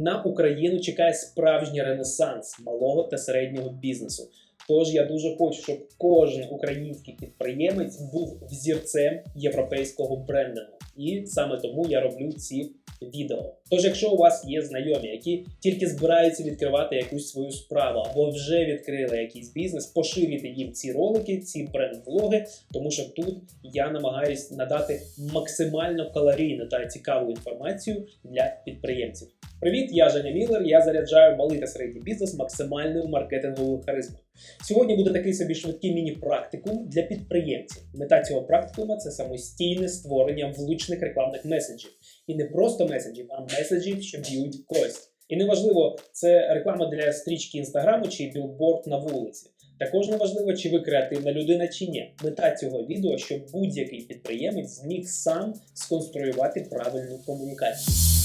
на Україну чекає справжній ренесанс малого та середнього бізнесу. Тож я дуже хочу, щоб кожен український підприємець був взірцем європейського брендингу. І саме тому я роблю ці відео. Тож, якщо у вас є знайомі, які тільки збираються відкривати якусь свою справу або вже відкрили якийсь бізнес, поширюйте їм ці ролики, ці бренд-влоги, тому що тут я намагаюсь надати максимально калорійну та цікаву інформацію для підприємців. Привіт, я Женя Міллер. Я заряджаю малий та середній бізнес максимальною маркетинговою харизмою. Сьогодні буде такий собі швидкий міні-практикум для підприємців. Мета цього практикума це самостійне створення влучних рекламних меседжів. І не просто меседжів, а меседжів, що б'ють кость. І неважливо, це реклама для стрічки інстаграму чи білборд на вулиці. Також неважливо, чи ви креативна людина чи ні. Мета цього відео, щоб будь-який підприємець зміг сам сконструювати правильну комунікацію.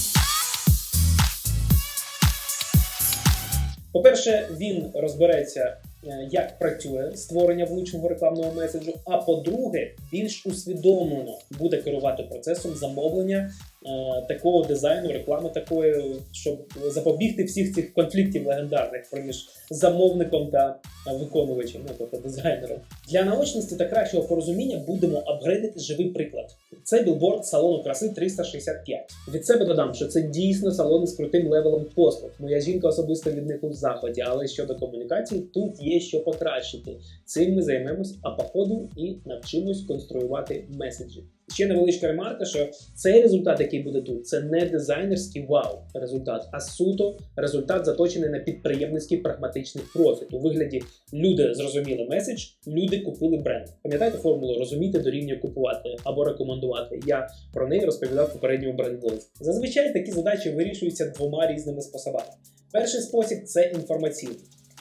По-перше, він розбереться, е, як працює створення влучного рекламного меседжу. А по-друге, більш усвідомлено буде керувати процесом замовлення е, такого дизайну, реклами такої, щоб запобігти всіх цих конфліктів легендарних поміж замовником та виконувачем, ну тобто дизайнером. Для наочності та кращого порозуміння будемо апгрейдити живий приклад. Це білборд салону краси 365. Від себе додам, що це дійсно салони з крутим левелом послуг. Моя жінка особисто від них у заході, але щодо комунікації тут є що покращити. Цим ми займемось, а і навчимось конструювати меседжі. Ще невеличка ремарка, що цей результат, який буде тут, це не дизайнерський вау результат, а суто результат заточений на підприємницький прагматичний профіт. У вигляді люди зрозуміли меседж, люди купили бренд. Пам'ятаєте формулу розуміти дорівнює купувати або рекомендувати. Я про неї розповідав в попередньому брендблозі. Зазвичай такі задачі вирішуються двома різними способами. Перший спосіб це інформаційний.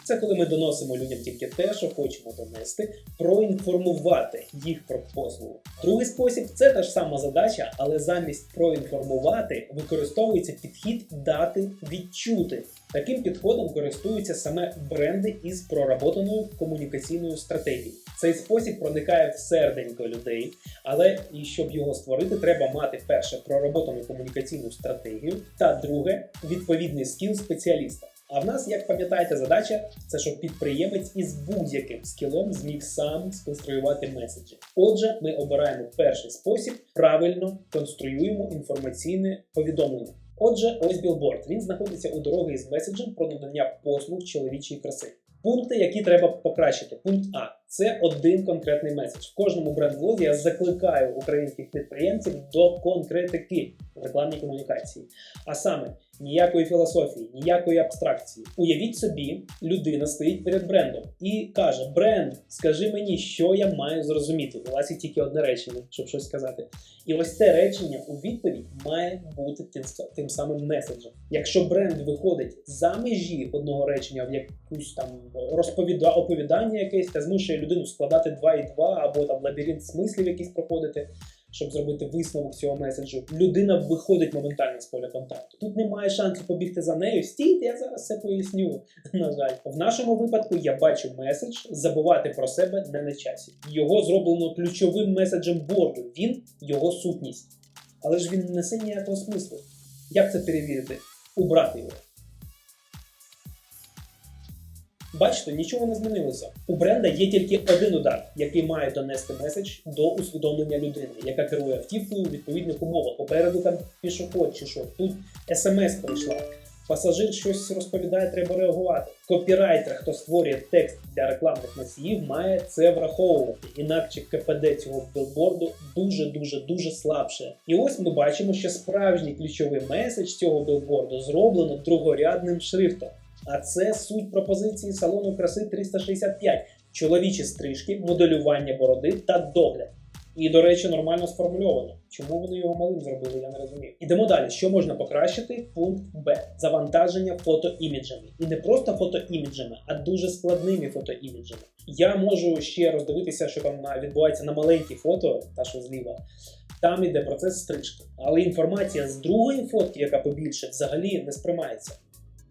Це коли ми доносимо людям тільки те, що хочемо донести, проінформувати їх про послугу. Другий спосіб це та ж сама задача, але замість проінформувати використовується підхід дати відчути. Таким підходом користуються саме бренди із проработаною комунікаційною стратегією. Цей спосіб проникає в серденько людей, але і щоб його створити, треба мати перше проработану комунікаційну стратегію, та друге відповідний скіл спеціаліста. А в нас, як пам'ятаєте, задача це щоб підприємець із будь-яким скілом зміг сам сконструювати меседжі. Отже, ми обираємо перший спосіб, правильно конструюємо інформаційне повідомлення. Отже, ось білборд. Він знаходиться у дороги із меседжем про надання послуг чоловічої краси. Пункти, які треба покращити. Пункт А це один конкретний меседж. В кожному бренд-влозі я закликаю українських підприємців до конкретики в рекламній комунікації. А саме ніякої філософії, ніякої абстракції. Уявіть собі, людина стоїть перед брендом і каже: Бренд, скажи мені, що я маю зрозуміти. У вас є тільки одне речення, щоб щось сказати. І ось це речення у відповідь має бути тим, тим самим меседжем. Якщо бренд виходить за межі одного речення в якусь там розповіда оповідання якесь та змушує людину складати 2 і 2, або там лабіринт смислів якийсь проходити, щоб зробити висновок цього меседжу, людина виходить моментально з поля контакту. Тут немає шансу побігти за нею. Стійте, я зараз все поясню. На жаль, в нашому випадку я бачу меседж забувати про себе не на часі. Його зроблено ключовим меседжем борду. Він його сутність. Але ж він не несе ніякого смислу. Як це перевірити? Убрати його. Бачите, нічого не змінилося. У бренда є тільки один удар, який має донести меседж до усвідомлення людини, яка керує автівкою у відповідних умовах. Попереду там пішоход чи що. Тут смс прийшла. Пасажир щось розповідає, треба реагувати. Копірайтер, хто створює текст для рекламних носіїв, має це враховувати. Інакше КПД цього білборду дуже дуже дуже слабше. І ось ми бачимо, що справжній ключовий меседж цього білборду зроблено другорядним шрифтом. А це суть пропозиції салону краси 365: чоловічі стрижки, моделювання бороди та догляд. І, до речі, нормально сформульовано. Чому вони його малим зробили, я не розумію. Ідемо далі. Що можна покращити? Пункт Б. Завантаження фотоіміджами. І не просто фотоіміджами, а дуже складними фотоіміджами. Я можу ще роздивитися, що там відбувається на маленькі фото, та що зліва. Там іде процес стрижки. Але інформація з другої фотки, яка побільше, взагалі не сприймається.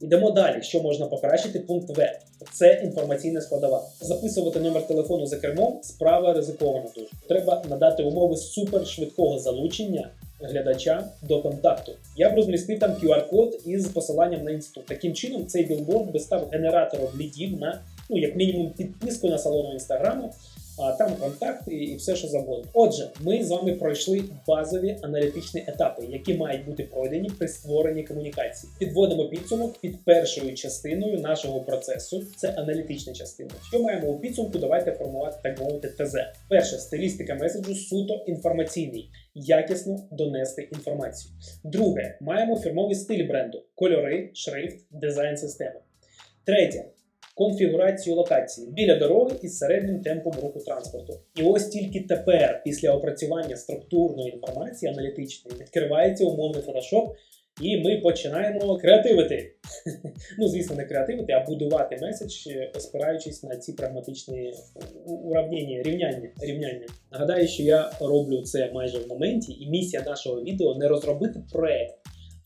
Ідемо далі. Що можна покращити? Пункт В. Це інформаційна складова. Записувати номер телефону за кермом справа ризикована дуже. Треба надати умови супершвидкого залучення глядача до контакту. Я б розмістив там QR-код із посиланням на інститут. Таким чином, цей білборд би став генератором лідів на ну як мінімум підписку на салону інстаграму. А там контакти і все, що завгодно. Отже, ми з вами пройшли базові аналітичні етапи, які мають бути пройдені при створенні комунікації. Підводимо підсумок під першою частиною нашого процесу. Це аналітична частина. Що маємо у підсумку? Давайте формувати так мовити ТЗ. Перше стилістика меседжу суто інформаційний, якісно донести інформацію. Друге, маємо фірмовий стиль бренду: кольори, шрифт, дизайн системи. Третє. Конфігурацію локації біля дороги із середнім темпом руху транспорту. І ось тільки тепер, після опрацювання структурної інформації аналітичної, відкривається умовний фотошоп, і ми починаємо креативити. Ну, звісно, не креативити, а будувати меседж, е, спираючись на ці прагматичні у- уравнення, рівняння. рівняння. Нагадаю, що я роблю це майже в моменті, і місія нашого відео не розробити проект,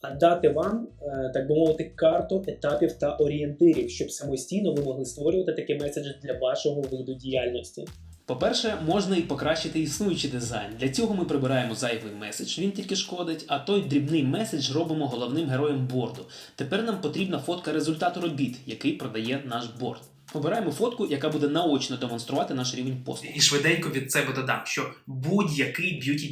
а дати вам, е, так би мовити, карту етапів та орієнтирів, щоб самостійно ви могли створювати такі меседжі для вашого виду діяльності. По-перше, можна і покращити існуючий дизайн. Для цього ми прибираємо зайвий меседж, він тільки шкодить, а той дрібний меседж робимо головним героєм борду. Тепер нам потрібна фотка результату робіт, який продає наш борд. Обираємо фотку, яка буде наочно демонструвати наш рівень послуг. І швиденько від себе додам, що будь-який б'юті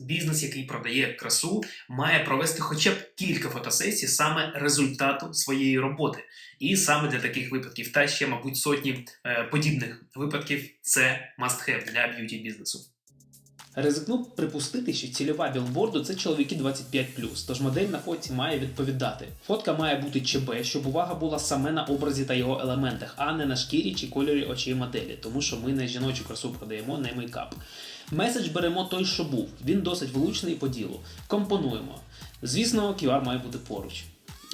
бізнес, який продає красу, має провести хоча б кілька фотосесій саме результату своєї роботи. І саме для таких випадків, та ще, мабуть, сотні е, подібних випадків, це must have для б'юті бізнесу. Ризикну припустити, що цільова білборду це чоловіки 25+, тож модель на фотці має відповідати. Фотка має бути ЧБ, щоб увага була саме на образі та його елементах, а не на шкірі чи кольорі очей моделі, тому що ми не жіночу красу продаємо, не мейкап. Меседж беремо той, що був. Він досить влучний по ділу. Компонуємо. Звісно, QR має бути поруч.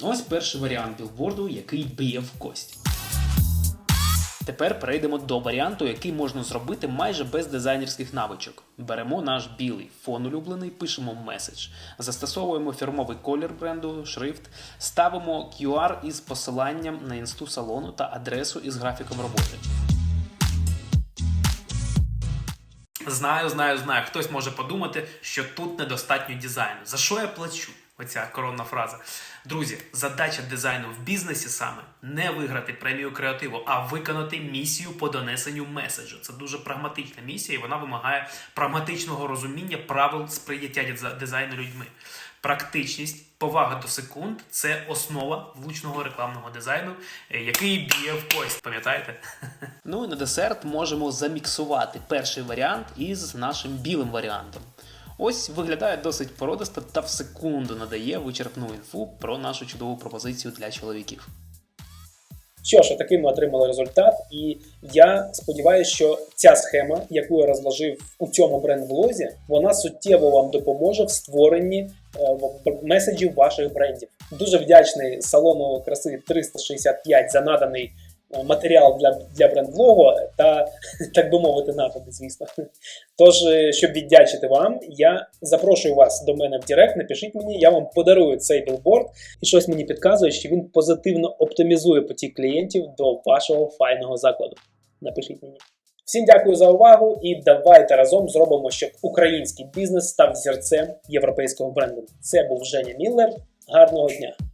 Ось перший варіант білборду, який б'є в кость. Тепер перейдемо до варіанту, який можна зробити майже без дизайнерських навичок. Беремо наш білий фон улюблений, пишемо меседж, застосовуємо фірмовий колір бренду, шрифт, ставимо QR із посиланням на інсту салону та адресу із графіком роботи. Знаю, знаю, знаю. Хтось може подумати, що тут недостатньо дизайну. За що я плачу? Оця коронна фраза. Друзі, задача дизайну в бізнесі саме не виграти премію креативу, а виконати місію по донесенню меседжу. Це дуже прагматична місія, і вона вимагає прагматичного розуміння правил сприйняття дизайну людьми. Практичність, повага до секунд це основа влучного рекламного дизайну, е, який б'є в кость. Пам'ятаєте? Ну і на десерт можемо заміксувати перший варіант із нашим білим варіантом. Ось виглядає досить породисто та в секунду надає вичерпну інфу про нашу чудову пропозицію для чоловіків. Що ж, такий ми отримали результат, і я сподіваюся, що ця схема, яку я розложив у цьому бренд-влозі, вона суттєво вам допоможе в створенні е, меседжів ваших брендів. Дуже вдячний салону краси 365 за наданий матеріал для, для бренд-влогу та, так би мовити, напади, звісно. Тож, е, щоб віддячити вам, я запрошую вас до мене в Директ, напишіть мені, я вам подарую цей білборд, і щось мені підказує, що він позитивно оптимізує потік клієнтів до вашого файного закладу. Напишіть мені. Всім дякую за увагу і давайте разом зробимо, щоб український бізнес став зірцем європейського бренду. Це був Женя Міллер. Гарного дня!